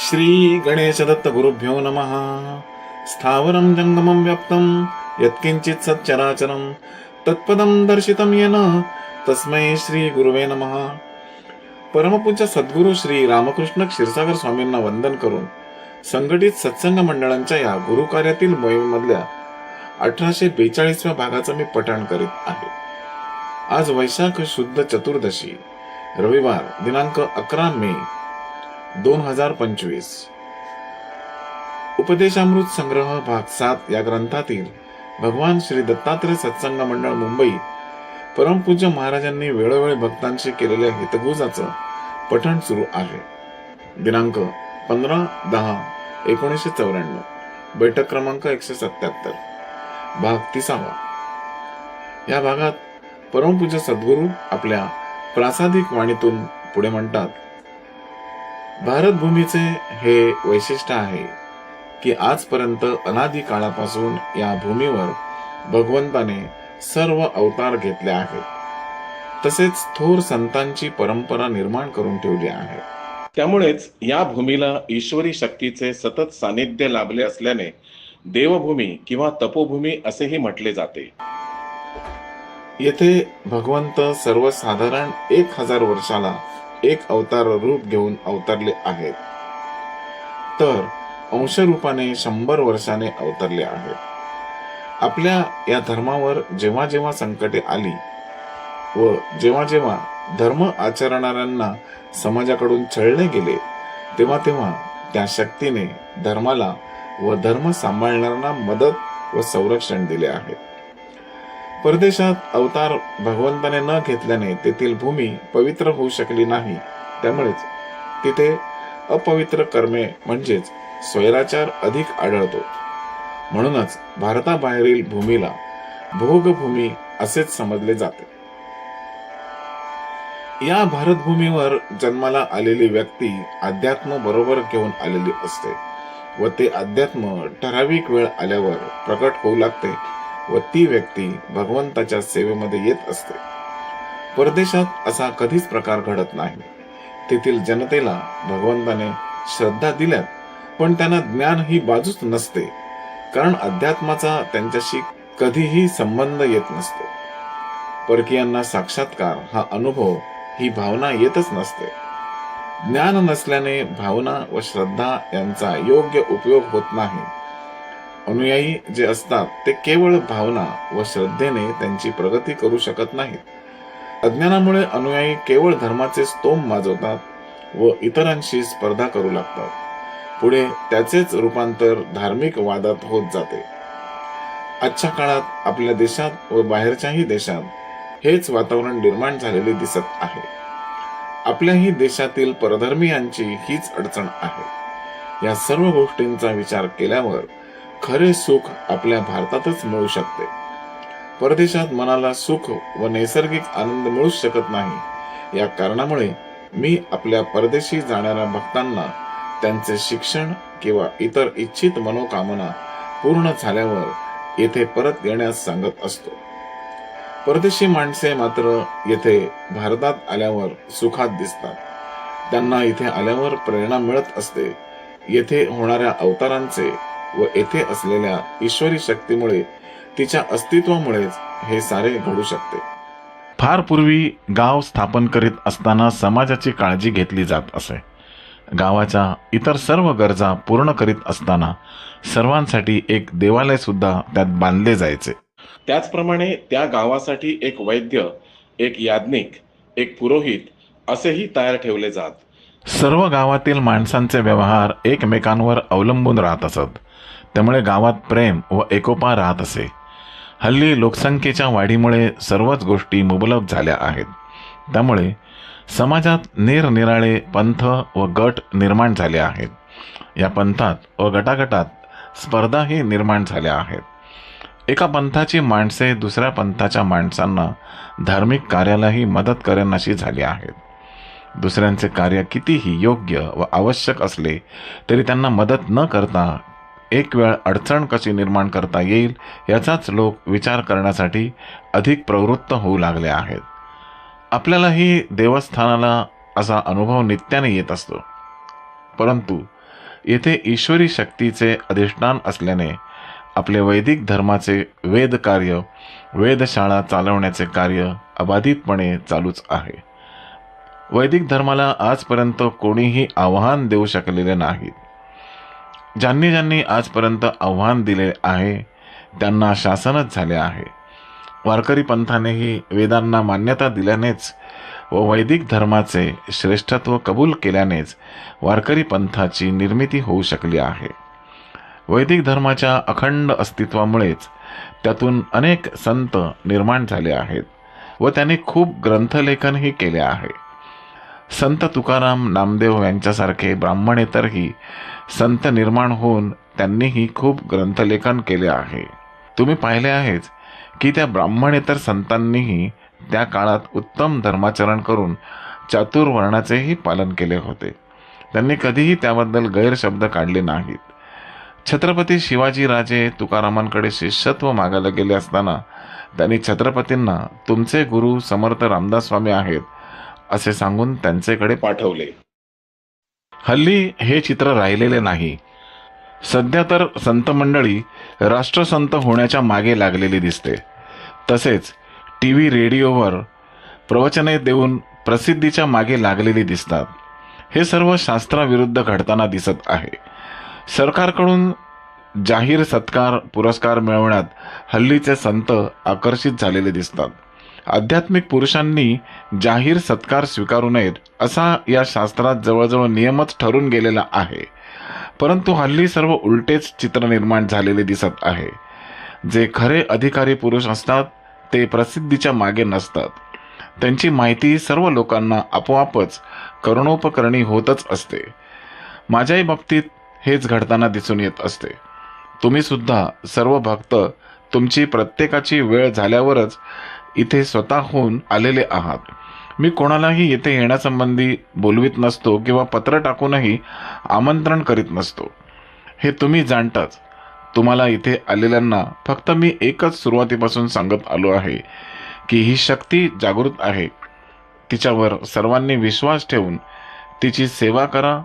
श्री गणेशदत्त गुरुभ्यो नमः। स्थावरं जङ्गमं व्याप्तं यत्किञ्चित् सच्चराचरं तत्पदं दर्शितं येन तस्मै श्री गुरुवे नमः। परमपूज्य सद्गुरू श्री रामकृष्ण क्षीरसागर स्वामींना वंदन करून संघटित सत्संग मंडळांच्या या गुरुकार्यातील मोहिमेमधल्या अठराशे बेचाळीसव्या भागाचं मी पठण करीत आहे. आज वैशाख शुद्ध चतुर्दशी रविवार दिनांक अकरा मे दोन हजार पंचवीस. उपदेशामृत संग्रह भाग सात या ग्रंथातील भगवान श्री दत्तात्रय सत्संग मंडळ मुंबई परमपूज्य महाराजांनी वेळोवेळी भक्तांशी केलेल्या हितगुजाचं पठण सुरू आहे. दिनांक पंधरा दहा एकोणीसशे चौऱ्याण्णव. बैठक क्रमांक एकशे सत्याहत्तर भाग तिसावा. या भागात परमपूज्य सद्गुरू आपल्या प्रासादिक वाणीतून पुढे म्हणतात भारत भूमीचे हे वैशिष्ट्य आहे की आजपर्यंत अनादी काळापासून या भूमीवर भगवंताने सर्व अवतार घेतले आहेत. तसेच थोर संतांची परंपरा निर्माण करून ठेवली आहे. त्यामुळेच या भूमीला ईश्वरी शक्तीचे सतत सानिध्य लाभले असल्याने देवभूमी किंवा तपोभूमी असेही म्हटले जाते. येथे भगवंत सर्वसाधारण एक हजार वर्षाला एक अवतार रूप घेऊन अवतरले आहेत. तर अंशरूपाने शंभर वर्षाने अवतरले आहेत. आपल्या या धर्मावर जेव्हा जेव्हा संकटे आली व जेव्हा जेव्हा धर्म आचरणाऱ्यांना समाजाकडून छळले गेले तेव्हा तेव्हा त्या शक्तीने धर्माला व धर्म सांभाळणाऱ्यांना मदत व संरक्षण दिले आहे. परदेशात अवतार भगवंताने न घेतल्याने तेथील भूमी पवित्र होऊ शकली नाही. त्यामुळेच तिथे अपवित्र कर्मे म्हणजेच स्वैराचार अधिक आढळतो. म्हणूनच भारताबाहेरील भूमीला भोगभूमी असेच समजले जाते. या भारतभूमीवर जन्माला आलेली व्यक्ती अध्यात्म बरोबर घेऊन आलेली असते व ते अध्यात्म ठराविक वेळ आल्यावर प्रकट होऊ लागते. व ती व्यक्ती भगवंताच्या सेवेमध्ये येत असते. परदेशात असा कधीच प्रकार घडत नाही. तेथील जनतेला भगवंताने श्रद्धा दिल्यात पण त्यांना ज्ञान ही बाजूच नसते. कारण अध्यात्माचा त्यांच्याशी कधीही संबंध येत नसतो. परकीयांना साक्षात्कार हा अनुभव ही भावना येतच नसते. ज्ञान नसल्याने भावना व श्रद्धा यांचा योग्य उपयोग होत नाही. अनुयायी जे असतात ते केवळ भावना व श्रद्धेने त्यांची प्रगती करू शकत नाहीत. अज्ञानामुळे अनुयायी केवळ धर्माचे स्तोम माजवतात व इतरांशी स्पर्धा करू लागतात. पुढे त्याचेच रूपांतर धार्मिक वादात होत जाते. आजच्या काळात आपल्या देशात व बाहेरच्याही देशात हेच वातावरण निर्माण झालेले दिसत आहे. आपल्याही देशातील परधर्मीयांची हीच अडचण आहे. या सर्व गोष्टींचा विचार केल्यावर खरे सुख आपल्या भारतातच मिळू शकते. परदेशात मनाला सुख व नैसर्गिक आनंद मिळू शकत नाही. या कारणामुळे मी आपल्या परदेशी जाणाऱ्या भक्तांना त्यांचे शिक्षण किंवा इतर इच्छित मनोकामना पूर्ण झाल्यावर येथे परत येण्यास सांगत असतो. परदेशी माणसे मात्र येथे भारतात आल्यावर सुखात दिसतात. त्यांना इथे आल्यावर प्रेरणा मिळत असते. येथे होणाऱ्या अवतारांचे व येथे असलेल्या ईश्वरी शक्तीमुळे तिच्या अस्तित्वामुळेच हे सारे घडू शकते. फार पूर्वी गाव स्थापन करीत असताना समाजाची काळजी घेतली जात असे. गावाच्या इतर सर्व गरजा पूर्ण करीत असताना सर्वांसाठी एक देवालय सुद्धा त्यात बांधले जायचे. त्याचप्रमाणे त्या गावासाठी एक वैद्य एक याज्ञिक एक पुरोहित असेही तयार ठेवले जात. सर्व गावातील माणसांचे व्यवहार एकमेकांवर अवलंबून राहत असत. त्यामुळे गावात प्रेम व एकोपा राहत असे. हल्ली लोकसंख्येच्या वाढीमुळे सर्वच गोष्टी मुबलक झाल्या आहेत. त्यामुळे समाजात निरनिराळे पंथ व गट निर्माण झाले आहेत. या पंथात व गटागटात स्पर्धाही निर्माण झाल्या आहेत. एका पंथाची माणसे दुसऱ्या पंथाच्या माणसांना धार्मिक कार्यालाही मदत करण्याशी झाली आहेत. दुसऱ्यांचे कार्य कितीही योग्य व आवश्यक असले तरी त्यांना मदत न करता एक वेळ अडचण कशी निर्माण करता येईल याचाच लोक विचार करण्यासाठी अधिक प्रवृत्त होऊ लागले आहेत. आपल्यालाही देवस्थानाला असा अनुभव नित्याने येत असतो. परंतु येथे ईश्वरी शक्तीचे अधिष्ठान असल्याने आपले वैदिक धर्माचे वेद कार्य वेधशाळा चालवण्याचे कार्य अबाधितपणे चालूच आहे. वैदिक धर्माला आजपर्यंत कोणीही आव्हान देऊ शकलेले नाहीत. ज्यांनी ज्यांनी आजपर्यंत आव्हान दिले आहे त्यांना शासनच झाले आहे. वारकरी पंथानेही वेदांना मान्यता दिल्यानेच व वैदिक धर्माचे श्रेष्ठत्व कबूल केल्यानेच वारकरी पंथाची निर्मिती होऊ शकली आहे. वैदिक धर्माच्या अखंड अस्तित्वामुळेच त्यातून अनेक संत निर्माण झाले आहेत व त्यांनी खूप ग्रंथलेखनही केले आहे. संत तुकाराम नामदेव यांच्यासारखे ब्राह्मणेतरही संत निर्माण होऊन त्यांनीही खूप ग्रंथलेखन केले आहे. तुम्ही पाहिले आहेच की त्या ब्राह्मणेतर संतांनीही त्या काळात उत्तम धर्माचरण करून चातुर्वर्णाचेही पालन केले होते. त्यांनी कधीही त्याबद्दल गैरशब्द काढले नाहीत. छत्रपती शिवाजीराजे तुकारामांकडे शिष्यत्व मागायला गेले असताना त्यांनी छत्रपतींना तुमचे गुरु समर्थ रामदास स्वामी आहेत असे सांगून त्यांचेकडे पाठवले. हल्ली हे चित्र राहिलेले नाही. सध्या तर संत मंडळी राष्ट्रसंत होण्याच्या मागे लागलेली दिसते. तसेच टी व्ही रेडिओवर प्रवचने देऊन प्रसिद्धीच्या मागे लागलेली दिसतात. हे सर्व शास्त्राविरुद्ध घडताना दिसत आहे. सरकारकडून जाहीर सत्कार पुरस्कार मिळवण्यात हल्लीचे संत आकर्षित झालेले दिसतात. आध्यात्मिक पुरुषांनी जाहीर सत्कार स्वीकारू नयेत असा या शास्त्रात जवळजवळ नियमच ठरून गेलेला आहे. परंतु हल्ली सर्व उलटेच चित्र निर्माण झालेले दिसत आहे. जे खरे अधिकारी पुरुष असतात ते प्रसिद्धीच्या मागे नसतात. त्यांची माहिती सर्व लोकांना आपोआपच करणोपकरणी होतच असते. माझ्याही बाबतीत हेच घडताना दिसून येत असते. तुम्ही सुद्धा सर्व भक्त तुमची प्रत्येकाची वेळ झाल्यावरच इथे स्वतःहून आलेले आहात. मी कोणालाही येथे येण्यासंबंधी बोलवीत नसतो किंवा पत्र टाकूनही आमंत्रण करीत नसतो. हे तुम्ही जाणताच. तुम्हाला इथे आलेल्यांना फक्त मी एकच सुरुवातीपासून सांगत आलो आहे की ही शक्ती जागृत आहे. तिच्यावर सर्वांनी विश्वास ठेवून तिची सेवा करा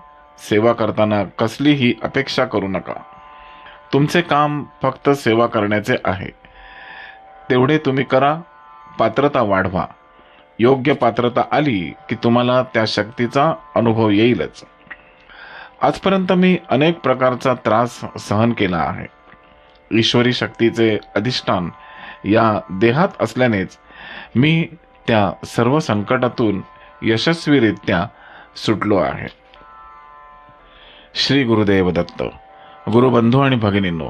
सेवा करताना कसलीही अपेक्षा करू नका. तुमचे काम फक्त सेवा करण्याचे आहे. तेवढे तुम्ही करा पात्रता वाढवा. योग्य पात्रता आली की तुम्हाला त्या शक्तीचा अनुभव येईलच. आजपर्यंत मी अनेक प्रकारचा त्रास सहन केला आहे. ईश्वरी शक्तीचे अधिष्ठान या देहात असल्यानेच मी त्या सर्व संकटातून यशस्वीरित्या सुटलो आहे. श्री गुरुदेव दत्त गुरुबंधू आणि भगिनींनो